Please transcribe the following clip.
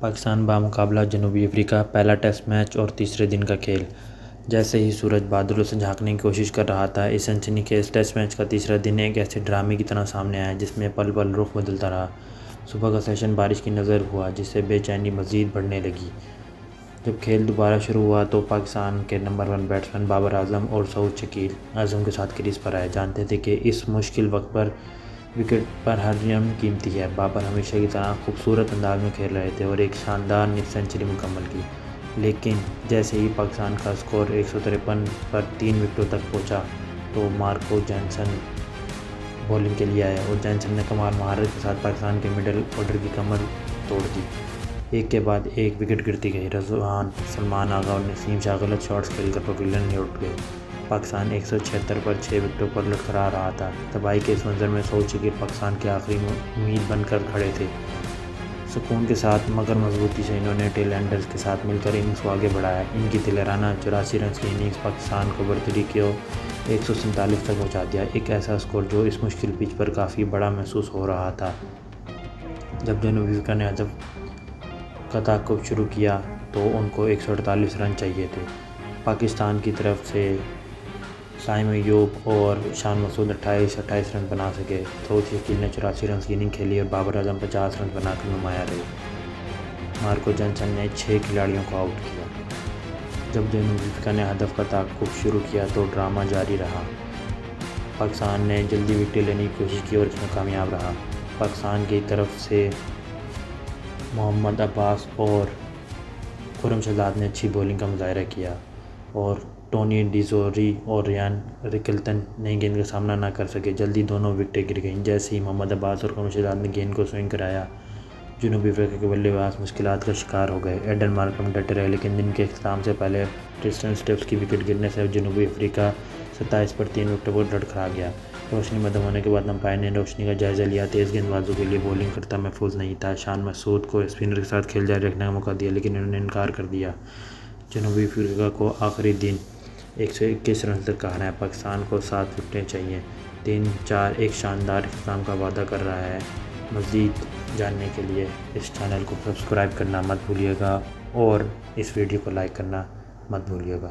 پاکستان بمقابلہ جنوبی افریقہ پہلا test match اور تیسرے دن کا کھیل۔ جیسے ہی سورج بادلوں سے جھانکنے کی کوشش کر رہا تھا، اس سنسنی خیز ٹیسٹ میچ کا تیسرا دن ایک ایسے ڈرامے کی طرح سامنے آیا، جس میں پل پل رخ بدلتا رہا۔ صبح کا سیشن بارش کی نظر ہوا جس سے بے چینی مزید بڑھنے لگی۔ جب کھیل دوبارہ شروع ہوا تو پاکستان کے number one batsman Babar Azam اور سعود شکیل اعظم کے ساتھ کریز پر آئے۔ جانتے تھے کہ اس مشکل وقت پر وکٹ پر ہر رن قیمتی ہے۔ بابر ہمیشہ کی طرح خوبصورت انداز میں کھیل رہے تھے اور ایک شاندار نصف سنچری مکمل کی۔ لیکن جیسے ہی پاکستان کا اسکور ایک سو تریپن پر تین وکٹوں تک پہنچا تو مارکو جینسن بولنگ کے لیے آیا اور جینسن نے کمال مہارت کے ساتھ پاکستان کے مڈل آرڈر کی کمر توڑ دی۔ ایک کے بعد ایک وکٹ گرتی گئی۔ رضوان، سلمان آغا اور نسیم شاہ غلط شاٹس کھیل کر پویلین میں اٹھ گئے۔ پاکستان ایک سو چھہتر پر چھ وکٹوں پر لڑکھڑا رہا تھا۔ تباہی کے اس منظر میں سعود شکیل پاکستان کے آخری امید بن کر کھڑے تھے۔ سکون کے ساتھ مگر مضبوطی سے انہوں نے ٹیل اینڈرز کے ساتھ مل کر اننگز کو آگے بڑھایا۔ ان کی دلرانہ چوراسی رنز کی اننگز پاکستان کو برتری کو ایک سو سینتالیس تک پہنچا دیا۔ ایک ایسا اسکور جو اس مشکل پچ پر کافی بڑا محسوس ہو رہا تھا۔ جب جنوبی افریقہ نے ہدف کا تعاقب شروع کیا تو ان کو ایک سو اڑتالیس رن چاہیے تھے۔ پاکستان کی طرف سے سائم ایوب اور شان مسعود اٹھائیس اٹھائیس رن بنا سکے۔ سعود شکیل نے چوراسی رنز کی اننگ کھیلی اور بابر اعظم پچاس رنز بنا کر نمایاں رہے۔ مارکو جینسن نے چھ کھلاڑیوں کو آؤٹ کیا۔ جب جنوبی افریقہ نے ہدف کا تعاقب شروع کیا تو ڈرامہ جاری رہا۔ پاکستان نے جلدی وکٹیں لینے کی کوشش کی اور اس میں کامیاب رہا۔ پاکستان کی طرف سے محمد عباس اور خرم شہزاد نے اچھی بولنگ کا مظاہرہ کیا اور ٹونی ڈیزوری اور ریان رکلتن نئی گیند کا سامنا نہ کر سکے۔ جلدی دونوں وکٹیں گر گئیں۔ جیسے ہی محمد عباس اور خرم شہزاد نے گیند کو سوئنگ کرایا، جنوبی افریقہ کے بلے باز مشکلات کا شکار ہو گئے۔ ایڈن مارکرم ڈٹے رہے، لیکن دن کے اختتام سے پہلے ٹرسٹن اسٹیپس کی وکٹ گرنے سے جنوبی افریقہ ستائیس پر تین وکٹوں پر لڑکھڑا گیا۔ روشنی مدم ہونے کے بعد امپائر نے روشنی کا جائزہ لیا۔ تیز گیند بازوں کے لیے بولنگ کرتا محفوظ نہیں تھا۔ شان مسعود کو اسپنر کے ساتھ کھیل جاری رکھنے کا موقع دیا، لیکن انہوں نے انکار کر دیا۔ جنوبی افریقہ کو آخری دن ایک سو اکیس رنز تک کہا ہے پاکستان کو سات وکٹیں چاہیے۔ تین چار ایک شاندار اختتام کا وعدہ کر رہا ہے۔ مزید جاننے کے لیے اس چینل کو سبسکرائب کرنا مت بھولیے گا اور اس ویڈیو کو لائک کرنا مت بھولیے گا۔